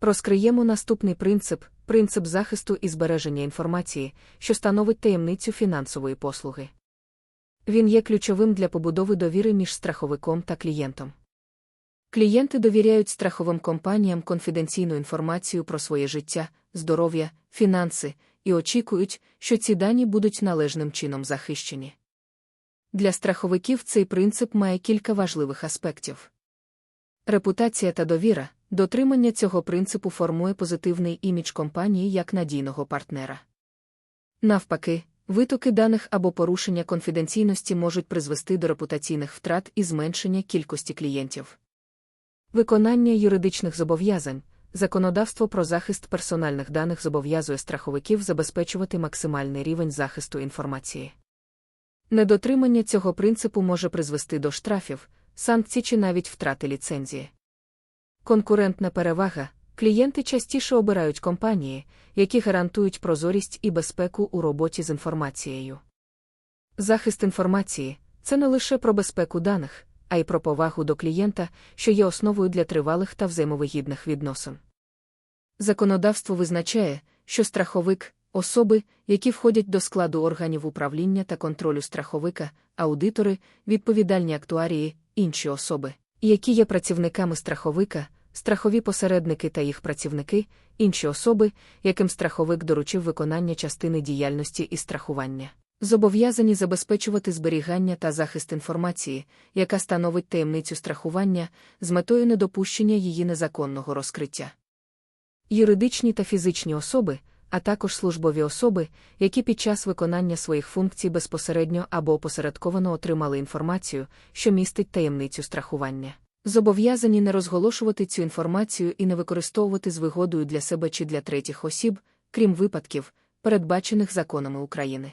Розкриємо наступний принцип принцип захисту і збереження інформації, що становить таємницю фінансової послуги. Він є ключовим для побудови довіри між страховиком та клієнтом. Клієнти довіряють страховим компаніям конфіденційну інформацію про своє життя, здоров'я, фінанси і очікують, що ці дані будуть належним чином захищені. Для страховиків цей принцип має кілька важливих аспектів. Репутація та довіра, дотримання цього принципу формує позитивний імідж компанії як надійного партнера. Навпаки, витоки даних або порушення конфіденційності можуть призвести до репутаційних втрат і зменшення кількості клієнтів. Виконання юридичних зобов'язань. Законодавство про захист персональних даних зобов'язує страховиків забезпечувати максимальний рівень захисту інформації. Недотримання цього принципу може призвести до штрафів, санкцій чи навіть втрати ліцензії. Конкурентна перевага клієнти частіше обирають компанії, які гарантують прозорість і безпеку у роботі з інформацією. Захист інформації це не лише про безпеку даних, а й про повагу до клієнта, що є основою для тривалих та взаємовигідних відносин. Законодавство визначає, що страховик особи, які входять до складу органів управління та контролю страховика, аудитори, відповідальні актуарії, інші особи, які є працівниками страховика, страхові посередники та їх працівники, інші особи, яким страховик доручив виконання частини діяльності і страхування. Зобов'язані забезпечувати зберігання та захист інформації, яка становить таємницю страхування, з метою недопущення її незаконного розкриття. Юридичні та фізичні особи, а також службові особи, які під час виконання своїх функцій безпосередньо або опосередковано отримали інформацію, що містить таємницю страхування. Зобов'язані не розголошувати цю інформацію і не використовувати з вигодою для себе чи для третіх осіб, крім випадків, передбачених законами України.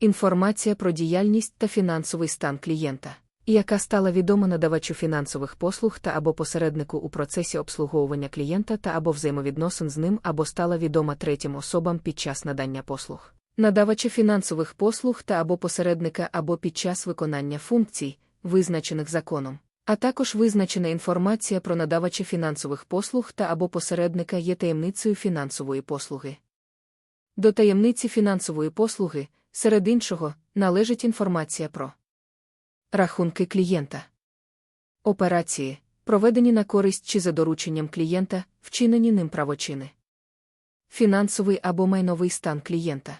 Інформація про діяльність та фінансовий стан клієнта, яка стала відома надавачу фінансових послуг та або посереднику у процесі обслуговування клієнта та або взаємовідносин з ним або стала відома третім особам під час надання послуг, надавача фінансових послуг та або посередника або під час виконання функцій, визначених законом. А також визначена інформація про надавача фінансових послуг та або посередника є таємницею фінансової послуги. До таємниці фінансової послуги, серед іншого, належить інформація про рахунки клієнта, операції, проведені на користь чи за дорученням клієнта, вчинені ним правочини, фінансовий або майновий стан клієнта,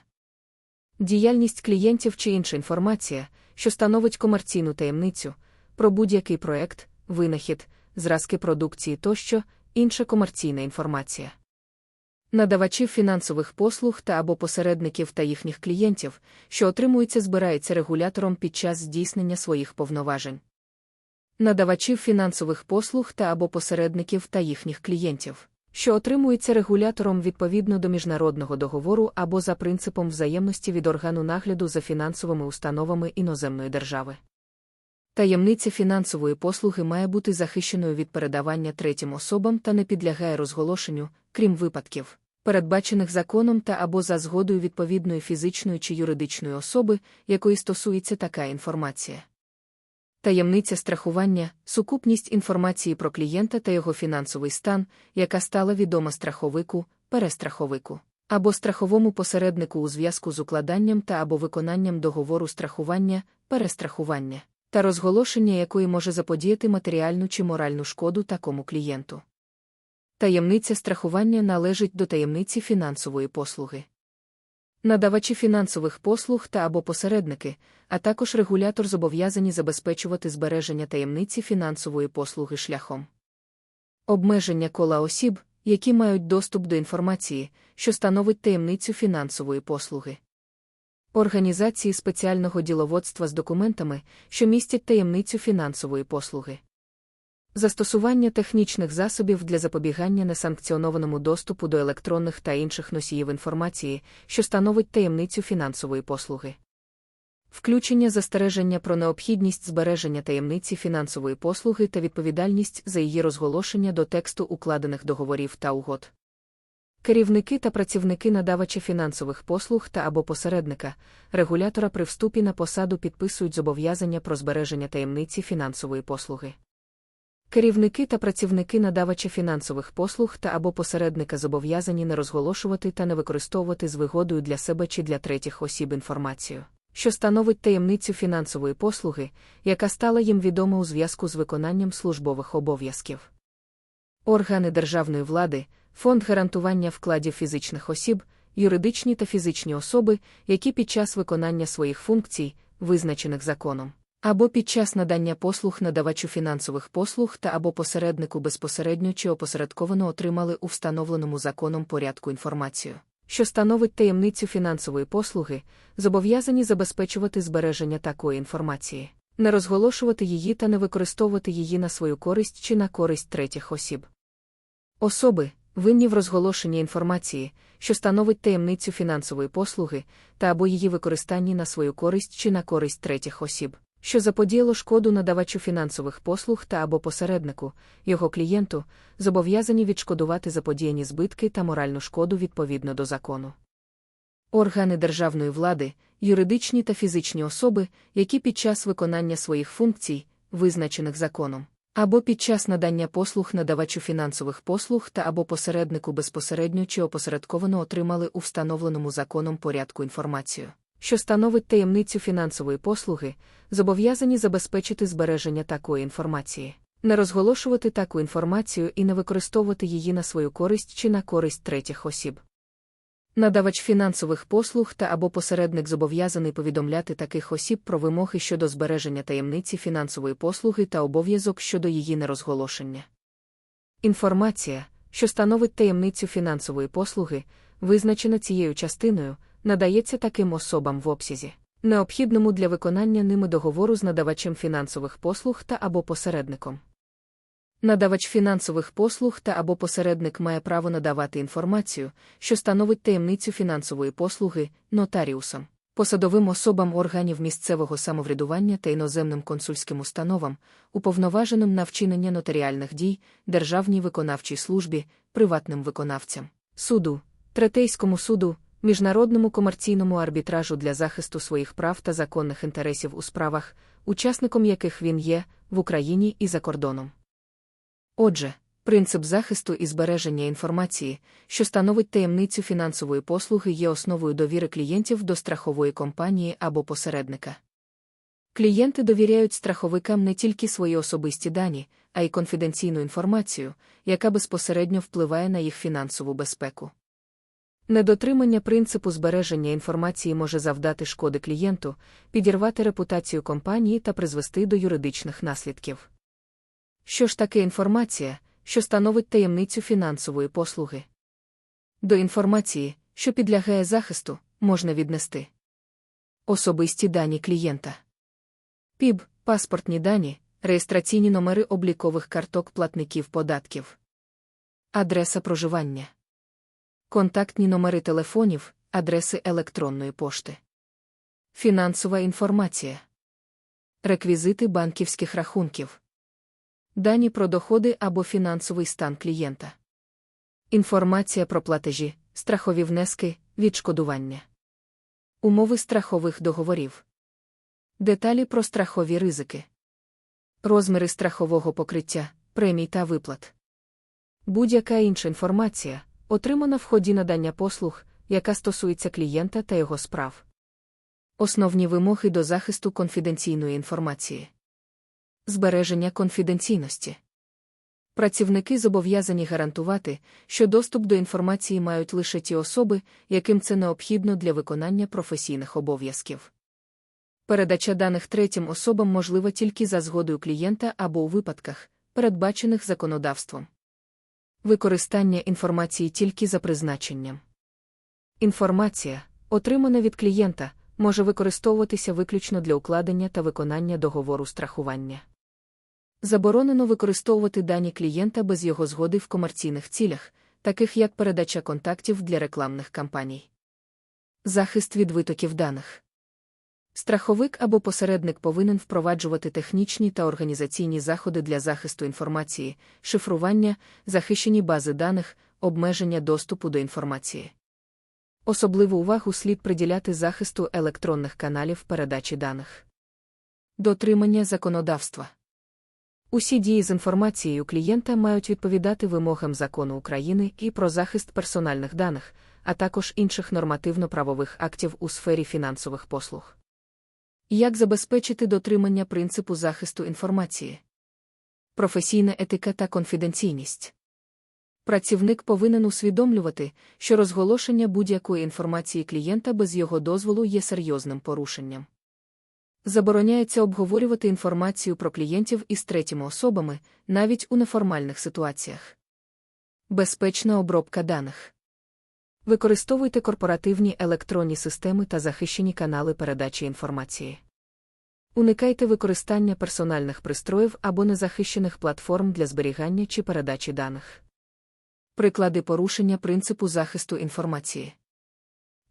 діяльність клієнтів чи інша інформація, що становить комерційну таємницю про будь-який проект, винахід, зразки продукції тощо, інша комерційна інформація. Надавачів фінансових послуг та або посередників та їхніх клієнтів, що отримуються, збирається регулятором під час здійснення своїх повноважень. Надавачів фінансових послуг та або посередників та їхніх клієнтів, що отримуються регулятором відповідно до міжнародного договору або за принципом взаємності від органу нагляду за фінансовими установами іноземної держави. Таємниця фінансової послуги має бути захищеною від передавання третім особам та не підлягає розголошенню, крім випадків, передбачених законом та або за згодою відповідної фізичної чи юридичної особи, якої стосується така інформація. Таємниця страхування, сукупність інформації про клієнта та його фінансовий стан, яка стала відома страховику, перестраховику, або страховому посереднику у зв'язку з укладанням та або виконанням договору страхування, перестрахування та розголошення якої може заподіяти матеріальну чи моральну шкоду такому клієнту. Таємниця страхування належить до таємниці фінансової послуги. Надавачі фінансових послуг та або посередники, а також регулятор зобов'язані забезпечувати збереження таємниці фінансової послуги шляхом обмеження кола осіб, які мають доступ до інформації, що становить таємницю фінансової послуги організації спеціального діловодства з документами, що містять таємницю фінансової послуги. Застосування технічних засобів для запобігання несанкціонованому доступу до електронних та інших носіїв інформації, що становить таємницю фінансової послуги. Включення застереження про необхідність збереження таємниці фінансової послуги та відповідальність за її розголошення до тексту укладених договорів та угод. Керівники та працівники надавача фінансових послуг та або посередника, регулятора при вступі на посаду підписують зобов'язання про збереження таємниці фінансової послуги. Керівники та працівники надавача фінансових послуг та або посередника зобов'язані не розголошувати та не використовувати з вигодою для себе чи для третіх осіб інформацію, що становить таємницю фінансової послуги, яка стала їм відома у зв'язку з виконанням службових обов'язків. Органи державної влади, фонд гарантування вкладів фізичних осіб, юридичні та фізичні особи, які під час виконання своїх функцій, визначених законом, або під час надання послуг надавачу фінансових послуг та або посереднику безпосередньо чи опосередковано отримали у встановленому законом порядку інформацію, що становить таємницю фінансової послуги, зобов'язані забезпечувати збереження такої інформації, не розголошувати її та не використовувати її на свою користь чи на користь третіх осіб. Особи, винні в розголошенні інформації, що становить таємницю фінансової послуги, та або її використанні на свою користь чи на користь третіх осіб, що заподіяло шкоду надавачу фінансових послуг та або посереднику, його клієнту, зобов'язані відшкодувати заподіяні збитки та моральну шкоду відповідно до закону. Органи державної влади, юридичні та фізичні особи, які під час виконання своїх функцій, визначених законом, або під час надання послуг надавачу фінансових послуг та або посереднику безпосередньо чи опосередковано отримали у встановленому законом порядку інформацію, що становить таємницю фінансової послуги, зобов'язані забезпечити збереження такої інформації, не розголошувати таку інформацію і не використовувати її на свою користь чи на користь третіх осіб. Надавач фінансових послуг та або посередник зобов'язаний повідомляти таких осіб про вимоги щодо збереження таємниці фінансової послуги та обов'язок щодо її нерозголошення. Інформація, що становить таємницю фінансової послуги, визначена цією частиною, надається таким особам в обсязі, необхідному для виконання ними договору з надавачем фінансових послуг та або посередником. Надавач фінансових послуг та або посередник має право надавати інформацію, що становить таємницю фінансової послуги, нотаріусам, посадовим особам органів місцевого самоврядування та іноземним консульським установам, уповноваженим на вчинення нотаріальних дій, державній виконавчій службі, приватним виконавцям, суду, третейському суду, міжнародному комерційному арбітражу для захисту своїх прав та законних інтересів у справах, учасником яких він є в Україні і за кордоном. Отже, принцип захисту і збереження інформації, що становить таємницю фінансової послуги, є основою довіри клієнтів до страхової компанії або посередника. Клієнти довіряють страховикам не тільки свої особисті дані, а й конфіденційну інформацію, яка безпосередньо впливає на їх фінансову безпеку. Недотримання принципу збереження інформації може завдати шкоди клієнту, підірвати репутацію компанії та призвести до юридичних наслідків. Що ж таке інформація, що становить таємницю фінансової послуги? До інформації, що підлягає захисту, можна віднести. Особисті дані клієнта, ПІБ, паспортні дані, реєстраційні номери облікових карток платників податків, адреса проживання, контактні номери телефонів, адреси електронної пошти, фінансова інформація, реквізити банківських рахунків. Дані про доходи або фінансовий стан клієнта. Інформація про платежі, страхові внески, відшкодування. Умови страхових договорів. Деталі про страхові ризики. Розміри страхового покриття, премій та виплат. Будь-яка інша інформація, отримана в ході надання послуг, яка стосується клієнта та його справ. Основні вимоги до захисту конфіденційної інформації збереження конфіденційності. Працівники зобов'язані гарантувати, що доступ до інформації мають лише ті особи, яким це необхідно для виконання професійних обов'язків. Передача даних третім особам можлива тільки за згодою клієнта або у випадках, передбачених законодавством. Використання інформації тільки за призначенням. Інформація, отримана від клієнта, може використовуватися виключно для укладення та виконання договору страхування. Заборонено використовувати дані клієнта без його згоди в комерційних цілях, таких як передача контактів для рекламних кампаній. Захист від витоків даних. Страховик або посередник повинен впроваджувати технічні та організаційні заходи для захисту інформації, шифрування, захищені бази даних, обмеження доступу до інформації. Особливу увагу слід приділяти захисту електронних каналів передачі даних. Дотримання законодавства. Усі дії з інформацією клієнта мають відповідати вимогам закону України і про захист персональних даних, а також інших нормативно-правових актів у сфері фінансових послуг. Як забезпечити дотримання принципу захисту інформації? Професійна етика та конфіденційність. Працівник повинен усвідомлювати, що розголошення будь-якої інформації клієнта без його дозволу є серйозним порушенням. Забороняється обговорювати інформацію про клієнтів із третіми особами, навіть у неформальних ситуаціях. Безпечна обробка даних. Використовуйте корпоративні електронні системи та захищені канали передачі інформації. Уникайте використання персональних пристроїв або незахищених платформ для зберігання чи передачі даних. Приклади порушення принципу захисту інформації.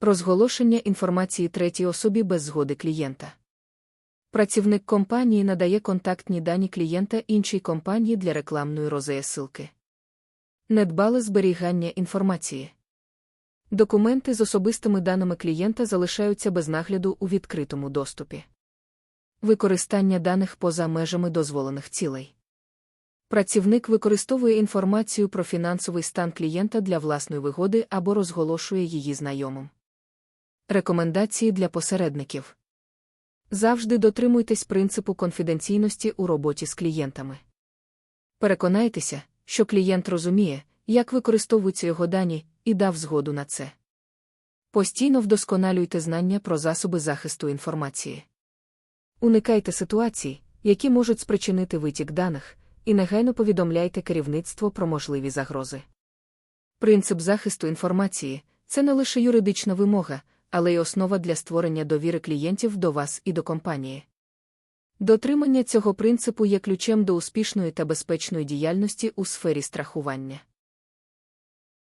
Розголошення інформації третій особі без згоди клієнта. Працівник компанії надає контактні дані клієнта іншій компанії для рекламної розеясилки. Недбале зберігання інформації. Документи з особистими даними клієнта залишаються без нагляду у відкритому доступі. Використання даних поза межами дозволених цілей. Працівник використовує інформацію про фінансовий стан клієнта для власної вигоди або розголошує її знайомим. Рекомендації для посередників. Завжди дотримуйтесь принципу конфіденційності у роботі з клієнтами. Переконайтеся, що клієнт розуміє, як використовуються його дані, і дав згоду на це. Постійно вдосконалюйте знання про засоби захисту інформації. Уникайте ситуацій, які можуть спричинити витік даних, і негайно повідомляйте керівництво про можливі загрози. Принцип захисту інформації це не лише юридична вимога, але й основа для створення довіри клієнтів до вас і до компанії. Дотримання цього принципу є ключем до успішної та безпечної діяльності у сфері страхування.